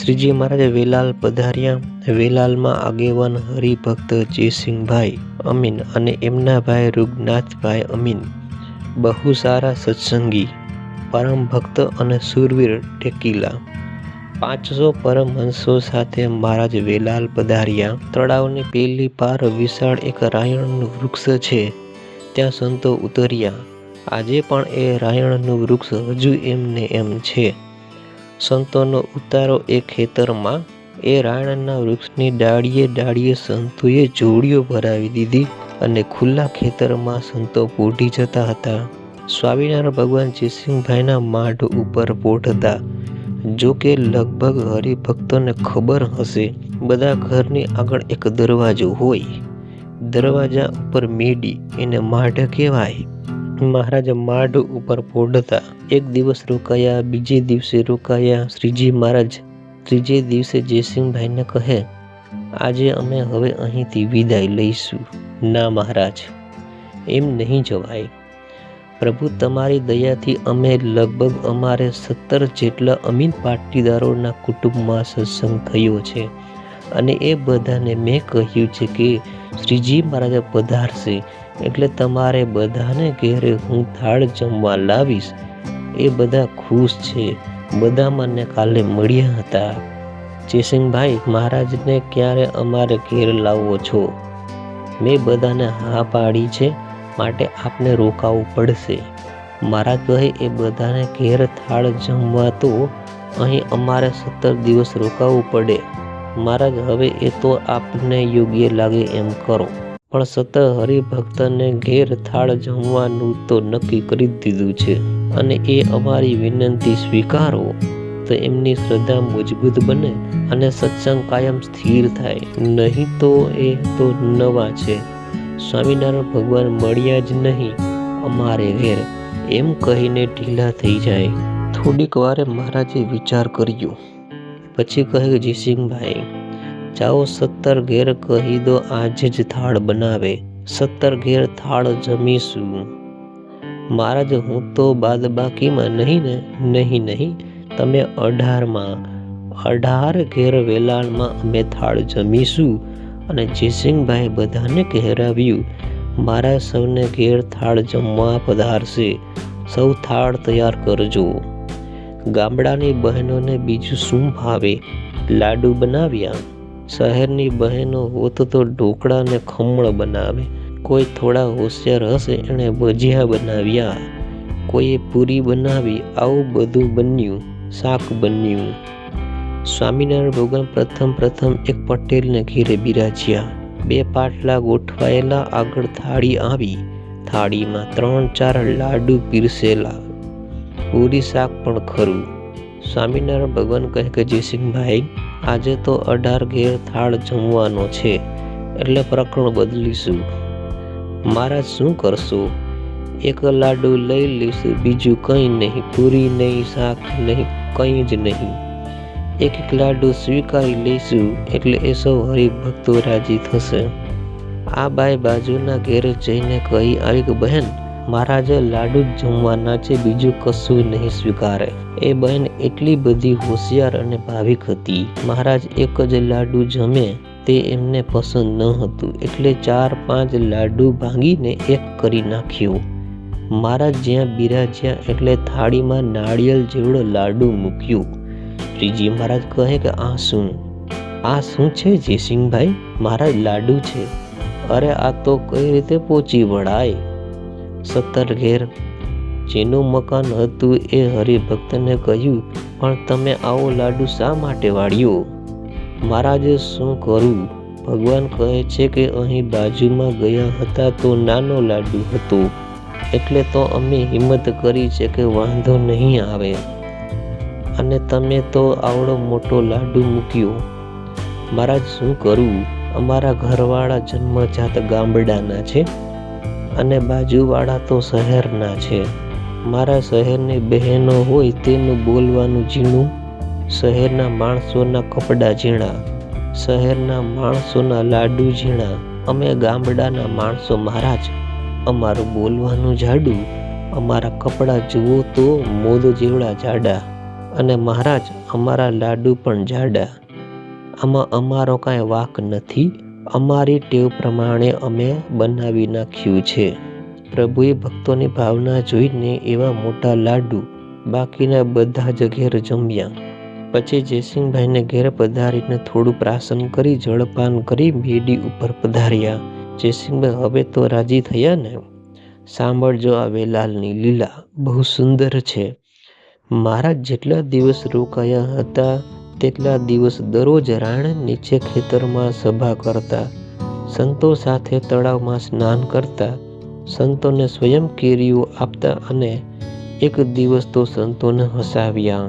શ્રીજી મહારાજ વેલાલ પધાર્યા. વેલાલમાં આગેવાન હરિભક્ત જયસિંહભાઈ અમીન અને એમના ભાઈ રૂગનાથભાઈ અમીન. બહુ સારા સત્સંગી, પરમ ભક્ત અને સુરવીર ટેકીલા. પાંચસો પરમહંસો સાથે મહારાજ વેલાલ પધાર્યા. તળાવની પેલી પાર વિશાળ એક રાયણનું વૃક્ષ છે. ત્યાં સંતો ઉતર્યા. આજે પણ એ રાયણનું વૃક્ષ હજુ એમને એમ છે. સંતોનો ઉતારો એ ખેતરમાં એ રાણના વૃક્ષની ડાળીએ ડાળીએ સંતોએ જોડીઓ ભરાવી દીધી અને ખુલ્લા ખેતરમાં સંતો પોઢી જતા હતા. સ્વામિનારાયણ ભગવાન જયસિંહભાઈના માઢ ઉપર પોઢતા જો કે લગભગ હરિભક્તોને ખબર હશે, બધા ઘરની આગળ એક દરવાજો હોય. દરવાજા ઉપર મેડી એને માઢ કહેવાય. મહારાજ માઢ ઉપર પોઢતા એક દિવસ રોકાયા, બીજે દિવસે રોકાયા. શ્રીજી મહારાજ, ત્રીજે દિવસે જયસિંહભાઈને કહે, આજે અમે હવે અહીંથી વિદાય લઈશું. ના મહારાજ, એમ નહીં જવાય. પ્રભુ તમારી દયાથી અમે લગભગ અમારે સત્તર જેટલા અમીન પાટીદારોના કુટુંબમાં સત્સંગ થયો છે. અને એ બધાને મેં કહ્યું છે કે, શ્રીજી મહારાજ પધારશે. એટલે તમારે બધાને ઘેરે હું થાળ જમવા લાવીશ. એ બધા ખુશ છે. બધા મને કાલે મળ્યા હતા. જયસિંહભાઈ મહારાજને ક્યારે અમારે ઘેર લાવવો છો? મેં બધાને હા પાડી છે. માટે આપને રોકાવું પડશે. મહારાજ કહે એ બધાને ઘેર થાળ જમવા તો અહીં અમારે સત્તર દિવસ રોકાવું પડે. મહારાજ, હવે એ તો આપને યોગ્ય લાગે એમ કરો. પણ સતત હરિભક્તને ઘેર થાળ જમવાનું તો નક્કી કરી દીધું છે. અને એ અમારી વિનંતી સ્વીકારો તો એમની શ્રદ્ધા મજબૂત બને અને સત્સંગ કાયમ સ્થિર થાય. નહીં તો એ તો નવા છે. સ્વામિનારાયણ ભગવાન મળ્યા જ નહીં અમારે ઘેર. એમ કહીને ઢીલા થઈ જાય. થોડીક વારે મહારાજે વિચાર કર્યો. પછી કહે, જયસિંહભાઈ જાઓ સત્તર ઘેર કહી દો આજે જ થાળ બનાવે. સત્તર ઘેર થાળ જમીશું. મહારાજ, હું તો બાદ બાકીમાં નહીં ને, નહીં નહીં, તમે અઢારમાં, અઢાર ઘેર વેલાણમાં અમે થાળ જમીશું અને જયસિંહભાઈ બધાને કહેરાવ્યું, મારા સૌને ઘેર થાળ જમવા પધારશે. સૌ થાળ તૈયાર કરજો. ગામડાની બહેનોને બીજું શું ભાવે? લાડુ બનાવ્યા. શહેરની બહેનો હોત તો ઢોકળાને ખમણ બનાવે. કોઈ થોડા હોશિયાર હશે એણે ભજીયા બનાવ્યા. કોઈએ પૂરી બનાવી, આવું બધું બન્યું, શાક બન્યું. સ્વામિનારાયણ ભગવાન પ્રથમ પ્રથમ એક પટેલને ઘેરે બિરાજ્યા. બે પાટલા ગોઠવાયેલા, આગળ થાળી આવી. થાળીમાં ત્રણ ચાર લાડુ પીરસેલા. પૂરી શાક પણ ખરું. સ્વામિનારાયણ ભગવાન કહે કે, જયસિંહભાઈ આજે તો અઢાર ઘેર થાળ જમવાનો છે, એટલે પ્રકરણ બદલીશું. મહારાજ શું કરશું? એક લાડુ લઈ લઈશું, બીજું કંઈ નહીં, પૂરી નહીં, શાક નહીં, કંઈ જ નહીં. એક એક લાડુ સ્વીકારી લઈશું, એટલે એ સૌ હરિભક્તો રાજી થશે. આ બાઈ બાજુના ઘેર જઈને કહી, આવી કે બહેન મહારાજ લાડુ જ જમવાના છે, બીજું કશું નહીં સ્વીકારે. એ બહેન એટલી બધી હોશિયાર અને ભાવિક હતી. મહારાજ એક જ લાડુ જમે તે એમને પસંદ ન હતું, એટલે ચાર પાંચ લાડુ ભાંગીને એક કરી નાખ્યું. મહારાજ જ્યાં બિરાજ્યા એટલે થાળીમાં નાળિયેર જેવડો લાડુ મૂક્યું. શ્રીજી મહારાજ કહે કે, આ શું? આ શું છે જયસિંહભાઈ? મહારાજ લાડુ છે. અરે આ તો કઈ રીતે પહોંચી વળાય? સત્તર ઘેર જેનું મકાન હતું એ હરિભક્તને કહ્યું, પણ તમે આવો લાડુ શા માટે વાળ્યો? મહારાજે શું કરું? ભગવાન કહે છે કે અહીં બાજુમાં ગયા હતા તો નાનો લાડુ હતો, એટલે તો અમે હિંમત કરી છે કે વાંધો નહીં આવે. અને તમે તો આવડો મોટો લાડુ મૂક્યો. મહારાજ શું કરું? અમારા ઘરવાળા જન્મજાત ગામડાના છે. અને બાજુવાળા તો શહેરના છે. મારા શહેરની બહેનો હોય તેનું બોલવાનું ઝીણું. શહેરના માણસોના કપડાં ઝીણા. શહેરના માણસોના લાડુ ઝીણા. અમે ગામડાના માણસો મહારાજ. અમારું બોલવાનું જાડું. અમારા કપડાં જુઓ તો મોદ જેવડા જાડા. અને મહારાજ, અમારા લાડુ પણ જાડા. આમાં અમારો કાંઈ વાંક નથી. અમારી ટેવ પ્રમાણે અમે બનાવી નાખ્યું છે. પ્રભુએ ભક્તોની ભાવના જોઈને એવા મોટા લાડુ બાકીના બધા જ ઘેર જમ્યા પછી જયસિંહભાઈને ઘેર પધારીને થોડું પ્રાસન કરી, જળપાન કરી બેડી ઉપર પધાર્યા. જયસિંહભાઈ, હવે તો રાજી થયા ને? સાંભળજો આ વેલાલની લીલા. બહુ સુંદર છે. મહારાજ જેટલા દિવસ રોકાયા હતા તેટલા દિવસ દરરોજ રાણ નીચે ખેતરમાં સભા કરતા, સંતો સાથે તળાવમાં સ્નાન કરતા, સંતોને સ્વયં કેરીઓ આપતા અને એક દિવસ તો સંતોને હસાવ્યા.